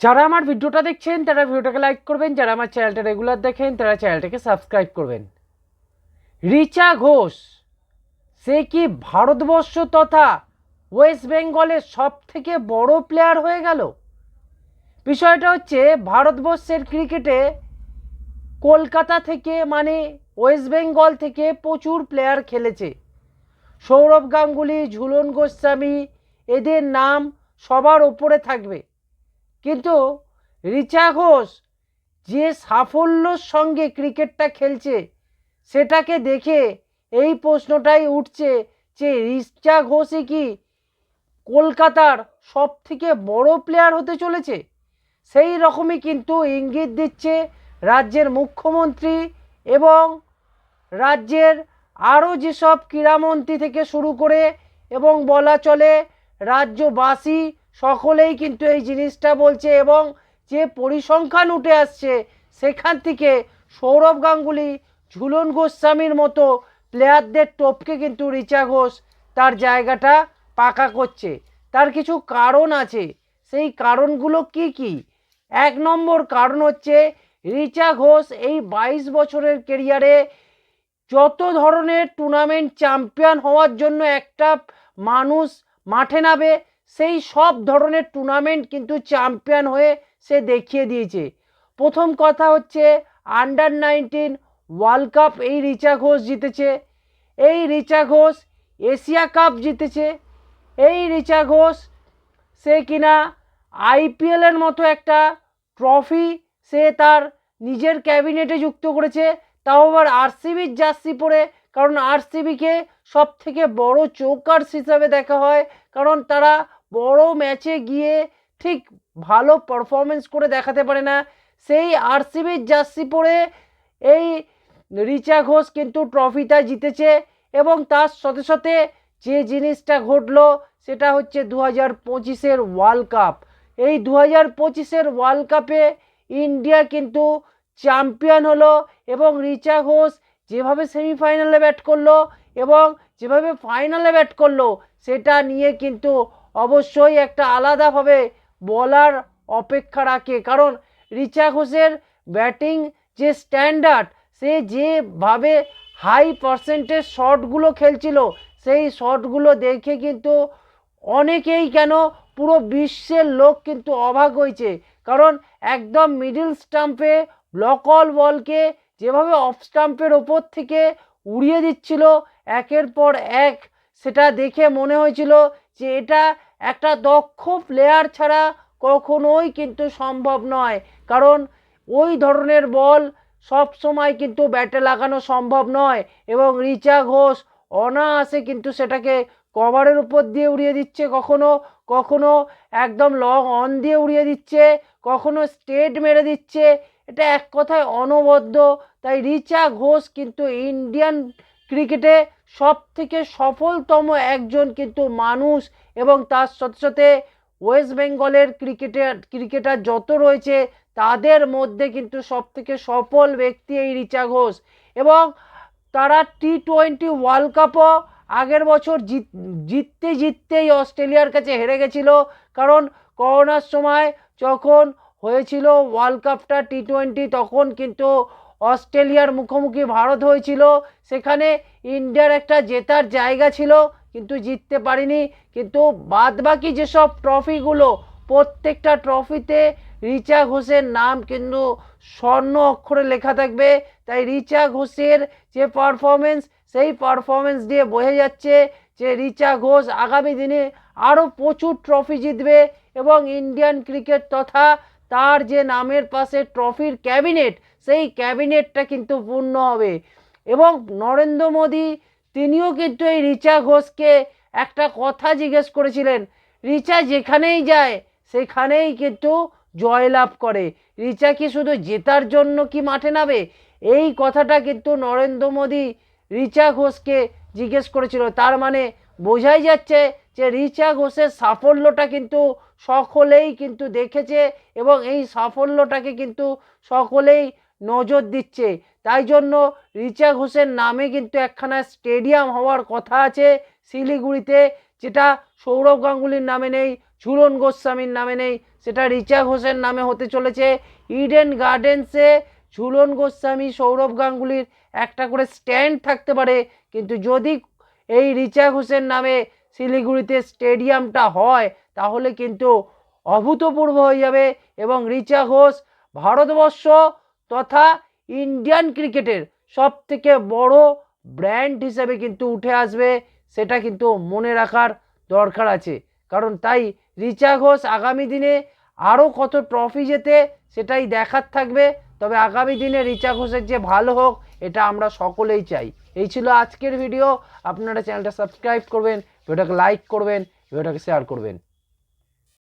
যারা আমার ভিডিওটা দেখছেন, তারা ভিডিওটাকে লাইক করবেন। যারা আমার চ্যানেলটা রেগুলার দেখেন, তারা চ্যানেলটাকে সাবস্ক্রাইব করবেন। রিচা ঘোষ, সে কি ভারতবর্ষ তথা ওয়েস্ট বেঙ্গলের সব থেকে বড় প্লেয়ার হয়ে গেল? বিষয়টা হচ্ছে, ভারতবর্ষের ক্রিকেটে কলকাতা থেকে মানে ওয়েস্ট বেঙ্গল থেকে প্রচুর প্লেয়ার খেলেছে। সৌরভ গাঙ্গুলি, ঝুলন গোস্বামী, এদের নাম সবার ওপরে থাকবে। কিন্তু রিচা ঘোষ যে সাফল্যর সঙ্গে ক্রিকেটটা খেলছে, সেটাকে দেখে এই প্রশ্নটাই উঠছে যে রিচা ঘোষই কি কলকাতার সব থেকে বড় প্লেয়ার হতে চলেছে? সেই রকমই কিন্তু ইঙ্গিত দিচ্ছে রাজ্যের মুখ্যমন্ত্রী এবং রাজ্যের আরও যেসব ক্রীড়ামন্ত্রী থেকে শুরু করে এবং বলা চলে রাজ্যবাসী সকলেই কিন্তু এই জিনিসটা বলছে এবং যে পরিসংখ্যান উঠে আসছে, সেখান থেকে সৌরভ গাঙ্গুলি, ঝুলন গোস্বামীর মতো প্লেয়ারদের টপকে কিন্তু রিচা ঘোষ তার জায়গাটা পাকা করছে। তার কিছু কারণ আছে। সেই কারণগুলো কি কি? এক নম্বর কারণ হচ্ছে রিচা ঘোষ এই বাইশ বছরের কেরিয়ারে যত ধরনের টুর্নামেন্ট চ্যাম্পিয়ন হওয়ার জন্য একটা মানুষ মাঠে নামে সেই সব ধরনের টুর্নামেন্ট কিন্তু চ্যাম্পিয়ন হয়ে সে দেখিয়ে দিয়েছে। প্রথম কথা হচ্ছে আন্ডার নাইনটিন ওয়ার্ল্ড কাপ এই রিচা ঘোষ জিতেছে। এই রিচা ঘোষ এশিয়া কাপ জিতেছে। এই রিচা ঘোষ সে কিনা আইপিএলের মতো একটা ট্রফি সে তার নিজের ক্যাবিনেটে যুক্ত করেছে। তাও আবার আরসিবির জার্সি পরে, কারণ আরসিবিকে সব থেকে বড় চৌকার্স হিসাবে দেখা হয়। কারণ তারা বড় ম্যাচে গিয়ে ঠিক ভালো পারফরমেন্স করে দেখাতে পারে না। সেই আরসিবির জার্সি পরে এই রিচা ঘোষ কিন্তু ট্রফিটা জিতেছে এবং তার সাথে সাথে যে জিনিসটা ঘটলো সেটা হচ্ছে দু হাজার পঁচিশের ওয়ার্ল্ড কাপ এই দু হাজার পঁচিশের ওয়ার্ল্ড কাপে ইন্ডিয়া কিন্তু চ্যাম্পিয়ন হলো এবং রিচা ঘোষ যেভাবে সেমিফাইনালে ব্যাট করল এবং যেভাবে ফাইনালে ব্যাট করল, সেটা নিয়ে কিন্তু অবশ্যই একটা আলাদাভাবে বলার অপেক্ষা রাখে। কারণ রিচা ঘোষের ব্যাটিং যে স্ট্যান্ডার্ড, সে যেভাবে হাই পার্সেন্টেজ শটগুলো খেলছিল, সেই শটগুলো দেখে কিন্তু অনেকেই কেন পুরো বিশ্বের লোক কিন্তু অবাক হয়েছে। কারণ একদম মিডিল স্টাম্পে ব্লকল বলকে যেভাবে অফ স্টাম্পের ওপর থেকে উড়িয়ে দিচ্ছিল, একের পর এক সেটা দেখে মনে হয়েছিল যে এটা একটা দক্ষ প্লেয়ার ছাড়া কখনোই কিন্তু সম্ভব নয়। কারণ ওই ধরনের বল সব সময় কিন্তু ব্যাটে লাগানো সম্ভব নয় এবং রিচা ঘোষ অনায়াসে কিন্তু সেটাকে কভারের উপর দিয়ে উড়িয়ে দিচ্ছে, কখনো কখনো একদম লং অন দিয়ে উড়িয়ে দিচ্ছে, কখনো স্টেট মেরে দিচ্ছে। এটা এক কথায় অনবদ্য। তাই রিচা ঘোষ কিন্তু ইন্ডিয়ান ক্রিকেটে সব থেকে সফলতম একজন কিন্তু মানুষ এবং তার সাথে সাথে ওয়েস্ট বেঙ্গলের ক্রিকেটার ক্রিকেটার যত রয়েছে তাদের মধ্যে কিন্তু সব থেকে সফল ব্যক্তি এই রিচা ঘোষ। এবং তারা টি টোয়েন্টি ওয়ার্ল্ড কাপও আগের বছর জিত, জিততে জিততেই অস্ট্রেলিয়ার কাছে হেরে গেছিল। কারণ করোনার সময় যখন হয়েছিল ওয়ার্ল্ড কাপটা টি টোয়েন্টি তখন কিন্তু অস্ট্রেলিয়ার মুখোমুখি ভারত হয়েছিল। সেখানে ইন্ডিয়ার একটা জেতার জায়গা ছিল, কিন্তু জিততে পারিনি। কিন্তু বাদবাকি যেসব ট্রফিগুলো, প্রত্যেকটা ট্রফিতে রিচা ঘোষের নাম কিন্তু স্বর্ণ অক্ষরে লেখা থাকবে। তাই রিচা ঘোষের যে পারফরমেন্স সেই পারফরমেন্স দিয়ে বোঝা যাচ্ছে যে রিচা ঘোষ আগামী দিনে আরও প্রচুর ট্রফি জিতবে এবং ইন্ডিয়ান ক্রিকেট তথা তার যে নামের পাশে ট্রফির ক্যাবিনেট, সেই ক্যাবিনেটটা কিন্তু পূর্ণ হবে। এবং নরেন্দ্র মোদী, তিনিও কিন্তু এই রিচা ঘোষকে একটা কথা জিজ্ঞেস করেছিলেন, রিচা যেখানেই যায়, সেখানেই কিন্তু জয়লাভ করে। রিচা কি শুধু জেতার জন্য কি মাঠে নামে? এই কথাটা কিন্তু নরেন্দ্র মোদী, রিচা ঘোষকে জিজ্ঞেস করেছিল। তার মানে বোঝাই যাচ্ছে যে রিচা ঘোষের সাফল্যটা কিন্তু সকলেই কিন্তু দেখেছে এবং এই সাফল্যটাকে কিন্তু সকলেই নজর দিচ্ছে। তাই জন্য রিচা ঘোষের নামে কিন্তু একখানা স্টেডিয়াম হওয়ার কথা আছে শিলিগুড়িতে, যেটা সৌরভ গাঙ্গুলির নামে নেই, ঝুলন গোস্বামীর নামে নেই, সেটা রিচা ঘোষের নামে হতে চলেছে। ইডেন গার্ডেন্সে ঝুলন গোস্বামী, সৌরভ গাঙ্গুলির একটা করে স্ট্যান্ড থাকতে পারে। কিন্তু যদি এই রিচা ঘোষের নামে শিলিগুড়িতে স্টেডিয়ামটা হয়, তাহলে কিন্তু অভূতপূর্ব হয়ে যাবে এবং রিচা ঘোষ ভারতবর্ষ তথা ইন্ডিয়ান ক্রিকেটের সব থেকে বড় ব্র্যান্ড হিসেবে কিন্তু উঠে আসবে, সেটা কিন্তু মনে রাখার দরকার আছে। কারণ তাই রিচা ঘোষ আগামী দিনে আরও কত ট্রফি জেতে সেটাই দেখার থাকবে। তবে আগামী দিনে রিচা ঘোষের যে ভালো হোক, এটা আমরা সকলেই চাই। এই ছিল আজকের ভিডিও আপনারা চ্যানেলটা সাবস্ক্রাইব করবেন ভিডিওটাকে লাইক করবেন ভিডিওটাকে শেয়ার করবেন।